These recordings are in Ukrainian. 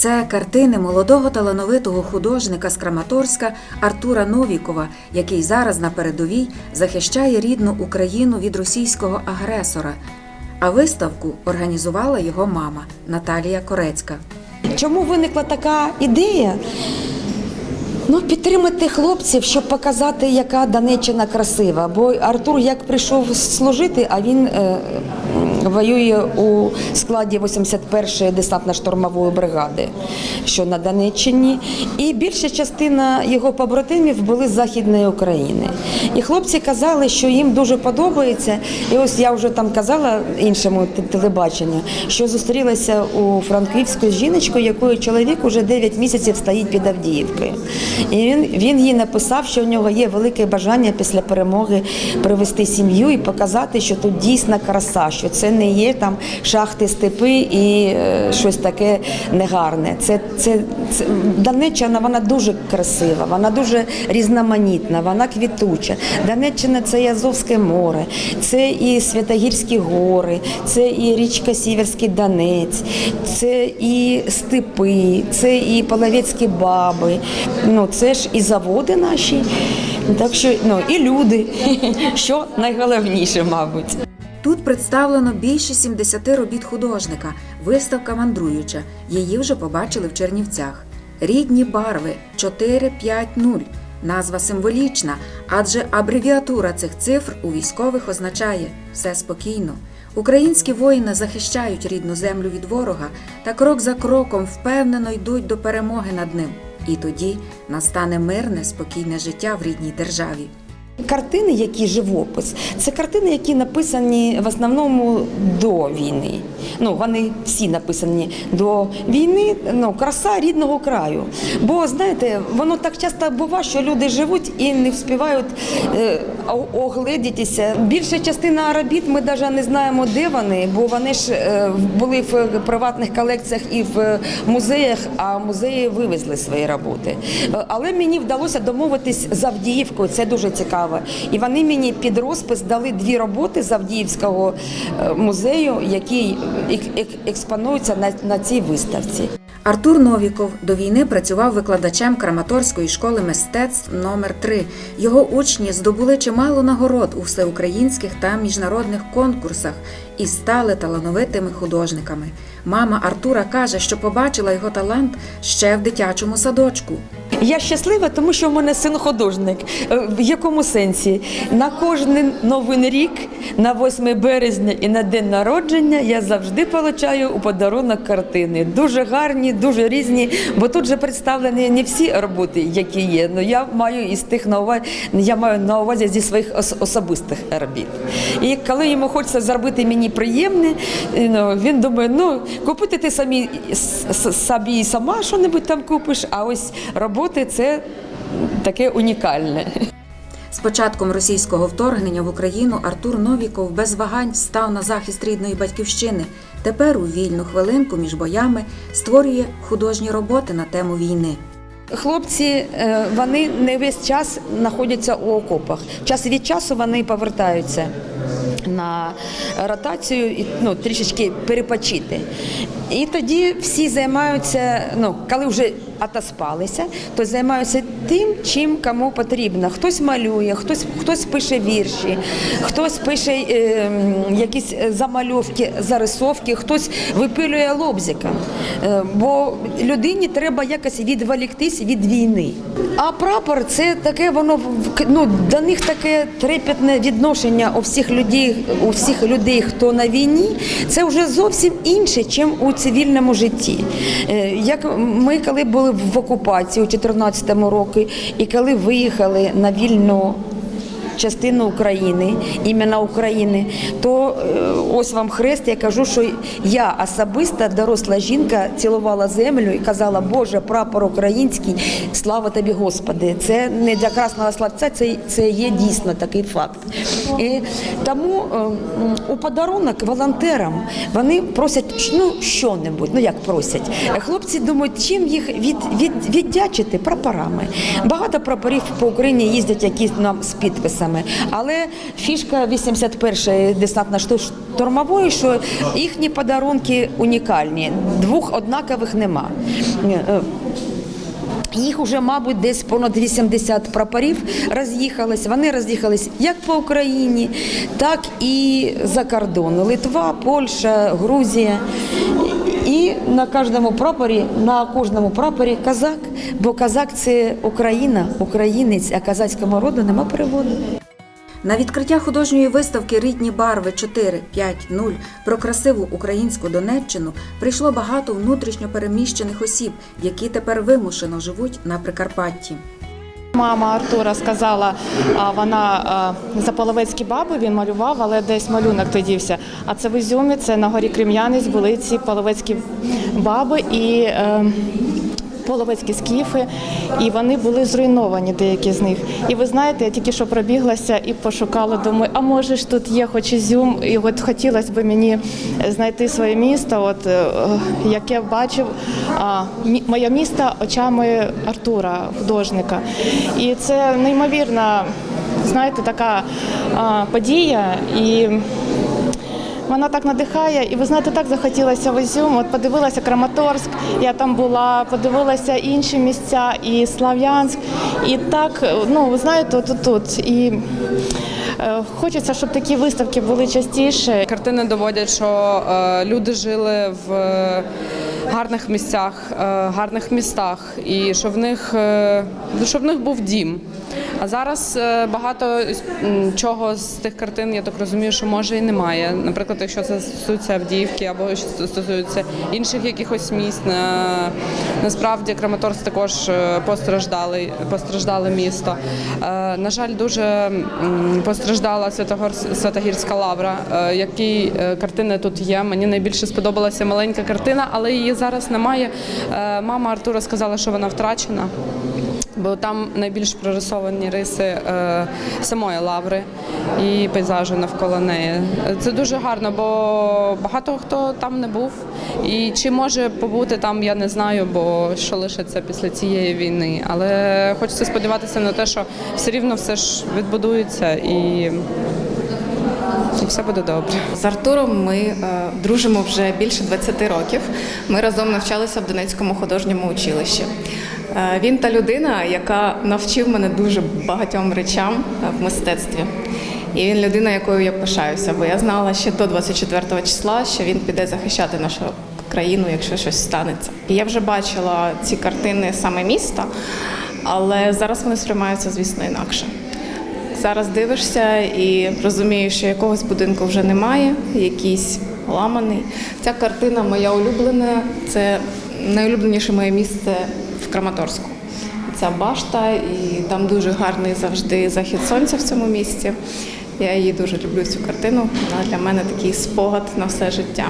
Це картини молодого талановитого художника з Краматорська Артура Новікова, який зараз на передовій захищає рідну Україну від російського агресора. А виставку організувала його мама Наталія Корецька. Чому виникла така ідея? Ну, підтримати хлопців, щоб показати, яка Донеччина красива. Бо Артур як прийшов служити, а він е, воює у складі 81-ї десантно-штурмової бригади, що на Донеччині. І більша частина його побратимів були з Західної України. І хлопці казали, що їм дуже подобається. І ось я вже там казала іншому телебаченню, що зустрілася у Франківську з жіночкою, якої чоловік уже 9 місяців стоїть під Авдіївкою. І він, він їй написав, що у нього є велике бажання після перемоги привести сім'ю і показати, що тут дійсна краса, що це не є там шахти, степи і е, щось таке негарне. Це, це, це Донеччина вона дуже красива, вона дуже різноманітна, вона квітуча. Донеччина це і Азовське море, це і Святогірські гори, це і річка Сіверський Донець, це і степи, це і Половецькі баби. Ну це ж і заводи наші. Так що ну і люди, що найголовніше, мабуть. Тут представлено більше 70 робіт художника, виставка мандруюча. Її вже побачили в Чернівцях. Рідні барви 450. Назва символічна, адже абревіатура цих цифр у військових означає все спокійно. Українські воїни захищають рідну землю від ворога та крок за кроком впевнено йдуть до перемоги над ним. І тоді настане мирне, спокійне життя в рідній державі. Картини, які живопис, це картини, які написані в основному до війни. Ну, вони всі написані до війни. Ну, краса рідного краю. Бо знаєте, воно так часто буває, що люди живуть і не вспівають е, огледітися. Більша частина робіт ми навіть не знаємо, де вони, бо вони ж е, були в приватних колекціях і в музеях, а музеї вивезли свої роботи. Е, Але мені вдалося домовитись з Авдіївкою. Це дуже цікаво. І вони мені під розпис дали дві роботи з Авдіївського е, музею, які ек- ек- експонуються на, на цій виставці. Артур Новіков до війни працював викладачем Краматорської школи мистецтв номер 3 Його учні здобули чимало нагород у всеукраїнських та міжнародних конкурсах і стали талановитими художниками. Мама Артура каже, що побачила його талант ще в дитячому садочку. Я щаслива, тому що в мене син художник. Е, В якому сенсі? На кожен новий рік, на 8 березня і на день народження я завжди получаю у подарунок картини. Дуже гарні, дуже різні, бо тут же представлені не всі роботи, які є. Ну я маю із тих на увазі, я маю на увазі зі своїх особистих робіт. І коли йому хочеться зробити мені приємне, е, ну, він думає, ну купити ти самі собі сама що-небудь там купиш, а ось роботи це таке унікальне. З початком російського вторгнення в Україну Артур Новіков без вагань став на захист рідної батьківщини. Тепер у вільну хвилинку між боями створює художні роботи на тему війни. Хлопці е, вони не весь час знаходяться у окопах. Час від часу вони повертаються на ротацію і ну, трішечки перепочити. І тоді всі займаються, ну, коли вже отоспалися, то займаються тим, чим кому потрібно. Хтось малює, хтось, хтось пише вірші, хтось пише е, якісь замальовки, зарисовки, хтось випилює лобзиком. Е, бо людині треба якось відволіктись від війни. А прапор це таке, воно ну, до них таке трепетне відношення у всіх людей, у всіх людей, хто на війні, це вже зовсім інше, ніж у цивільному житті. Е, Як ми, коли були в окупації у 2014 році, і коли виїхали на вільну частину України, іменно України, то е, ось вам хрест. Я кажу, що я особисто доросла жінка цілувала землю і казала, Боже, прапор український, слава тобі, Господи. Це не для красного словця, це, це є дійсно такий факт. І тому е, у подарунок волонтерам вони просять ну що-небудь, ну як просять. Хлопці думають, чим їх від, від, віддячити прапорами. Багато прапорів по Україні їздять, які нам з підписами. Хлопцями. Але фішка 81-ї десантно-штурмової, що їхні подарунки унікальні. Двох однакових нема. Е, їх уже, мабуть, десь понад 80 прапорів роз'їхались. Вони роз'їхались як по Україні, так і за кордон. Литва, Польща, Грузія. І на кожному прапорі, на кожному прапорі казак, бо казак це Україна, українець, а казацькому роду нема переводу. На відкриття художньої виставки Рідні барви 4.5.0 про красиву українську Донеччину прийшло багато внутрішньо переміщених осіб, які тепер вимушено живуть на Прикарпатті. Мама Артура сказала, вона а, заполовецькі баби він малював, але десь малюнок тодівся. А це в Ізюмі, це на горі Крем'янець були ці половецькі баби і е, половецькі скіфи, і вони були зруйновані, деякі з них. І ви знаєте, я тільки що пробіглася і пошукала, думаю, а може ж тут є хоч Ізюм, і от хотілося б мені знайти своє місто, от е, яке бачив а, моє місто очами Артура, художника. І це неймовірна, знаєте, така а, подія. І вона так надихає, і ви знаєте, так захотілося в Ізюм. От подивилася Краматорськ, я там була, подивилася інші місця, і Слав'янськ, і так, ну ви знаєте, от тут. І е, хочеться, щоб такі виставки були частіше. Картини доводять, що е, люди жили в гарних місцях, е, гарних містах, і що в них е, ну, що в них був дім. А зараз е, багато чого з тих картин, я так розумію, що може і немає. Наприклад, якщо це стосується Авдіївки або що стосується інших якихось міст. Насправді Краматорськ також постраждалий, постраждале місто. На жаль, дуже постраждала Святогірська лавра, які картини тут є. Мені найбільше сподобалася маленька картина, але її зараз немає. Е, Мама Артура сказала, що вона втрачена. Бо там найбільш прорисовані риси е, самої лаври і пейзажу навколо неї. Це дуже гарно, бо багато хто там не був. І чи може побути там, я не знаю, бо що лишиться після цієї війни. Але хочеться сподіватися на те, що все рівно все ж відбудується і, і все буде добре. З Артуром ми е, дружимо вже більше 20 років. Ми разом навчалися в Донецькому художньому училищі. Е, він та людина, яка навчив мене дуже багатьом речам е, в мистецтві. І він людина, якою я пишаюся, бо я знала ще до 24 числа, що він піде захищати нашу країну, якщо щось станеться. І я вже бачила ці картини саме міста, але зараз вони сприймаються, звісно, інакше. Зараз дивишся і розумієш, що якогось будинку вже немає, якийсь ламаний. Ця картина моя улюблена, це найулюбленіше моє місце в Краматорську. Ця башта, і там дуже гарний завжди захід сонця в цьому місці. Я її дуже люблю цю картину. Вона для мене такий спогад на все життя.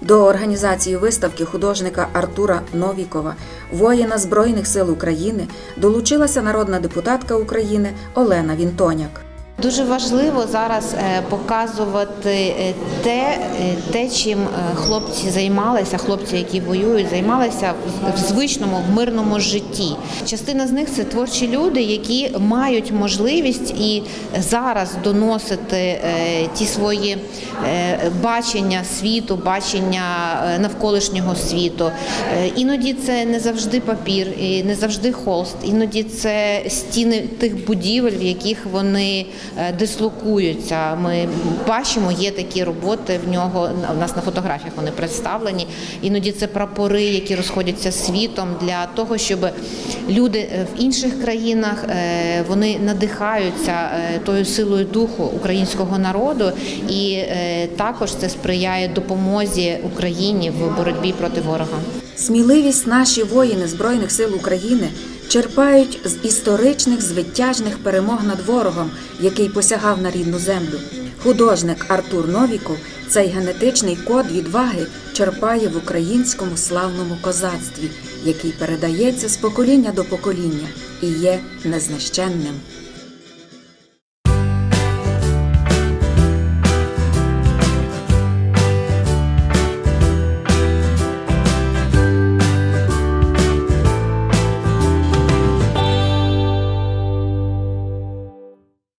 До організації виставки художника Артура Новікова, воїна Збройних сил України, долучилася народна депутатка України Олена Вінтоняк. Дуже важливо зараз е, показувати е, те, е, те, чим хлопці займалися, хлопці, які воюють, займалися в- звичному в мирному житті. Частина з них це творчі люди, які мають можливість і зараз доносити ті свої бачення світу, бачення навколишнього світу. Іноді це не завжди папір, і не завжди холст, іноді це стіни тих будівель, в яких вони дислокуються. Ми бачимо, є такі роботи в нього. У нас на фотографіях вони представлені. Іноді це прапори, які розходяться світом для того, щоб люди е, в інших країнах е, вони надихаються е, тою силою духу українського народу, і е, також це сприяє допомозі Україні в боротьбі проти ворога. Сміливість наші воїни Збройних сил України черпають з історичних звитяжних перемог над ворогом, який посягав на рідну землю. Художник Артур Новіков цей генетичний код відваги черпає в українському славному козацтві, який передається з покоління до покоління і є незнищенним.